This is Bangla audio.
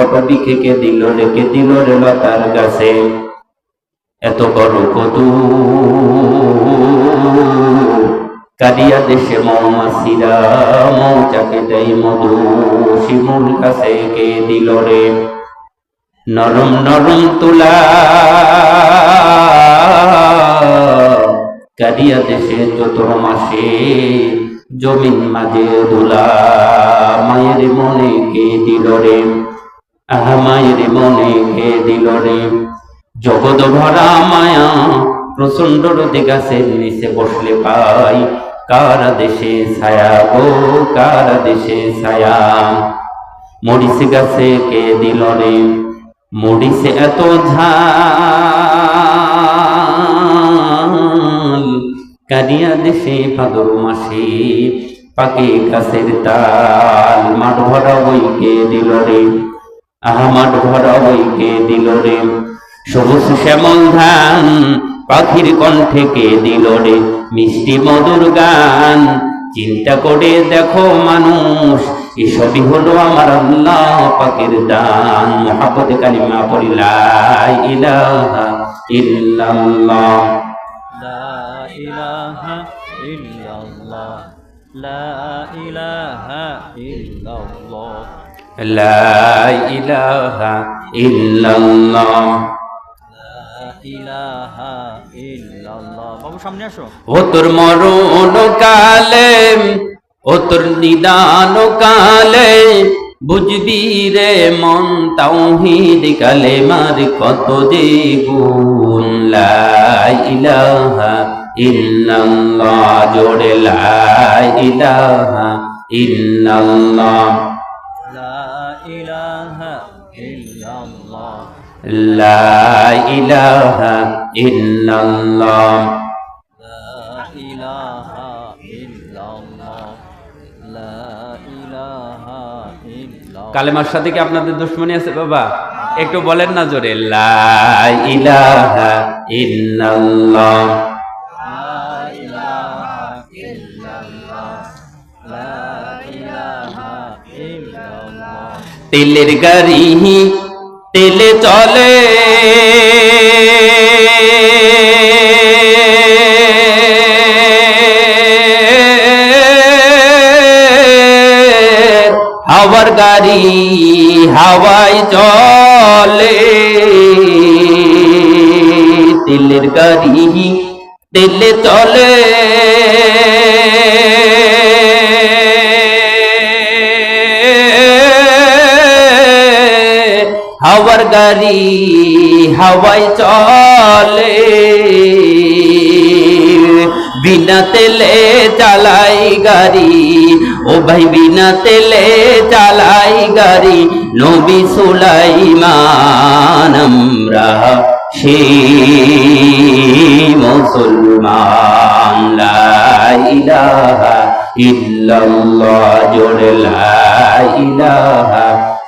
পটবি খেকে দিল রেখে দিল রে লতার গাছে এত বড় কদু। কালিয়া দেশে মৌমাছিরা মৌচাকে দেয় মধু। শিমুল কাছে কে দিল রে? নরম নরম তুলা। কালিয়া দেশে চতুর মাসে জমিন মাঝে দুলা মায়ের মনে কে দিল রে? আহা মায়ের মনে কে দিল রে। জগৎ ভরা মায়া প্রচণ্ড রোদে গাছের নিচে বসলে পাই। কার দেশে ছায়া গো, কার দেশে ছায়া? মরিচে গাছে কে দিল রে? মরিচে এত ঝাল। কারিয়া দেশে ভাদর মাসে পাকে গাছের তাল। মাঠ ভরা বইকে দিল রে? আমার ঘর হইকে দিল রে? সবুজ শ্যামল ধান পাখির কণ্ঠে কে দিল রে? মিষ্টি মধুর গান, চিন্তা করে দেখো মানুষ, এসবই হলো আমার আল্লাহ পাখির দান। মহাপতে কালিমা পড়িলাই ইলাহা ইল্লাল্লাহ। লা ইলাহা ইল্লাল্লাহ, লা ইলাহা ইল্লাল্লাহ। لا إله إلا الله বাবু সামনে আসো ও তোর মরণ কালে ও তোর নিদান কালে বুঝবি রে মন তাওহিদ কালে মার কত যে গুণ লা ইলাহা ইল্লাল্লাহ জোড়ে লা ইলাহা ইল্লাল্লাহ لا إله إلا الله লা ইলাহা ইল্লাল্লাহ لا إله إلا الله لا إله إلا الله কালেমার সাথে কি আপনাদের দুশ্মনী আছে বাবা একটু বলেন না জোরে লা ইলাহা ইল্লাল্লাহ তেলের গাড়ি তেলে চলে। হাওয়ার গাড়ি হাওয়ায় চলে। তেলের গাড়ি তেলে চলে। হাওয়ার গাড়ি হাওয়ায় চলে। বিনা তেলে চালাই গাড়ি, ও ভাই বিনা তেলে চালাই গাড়ি, নবী সুলাইমান আমরা সেই মুসলমান। লা ইলাহা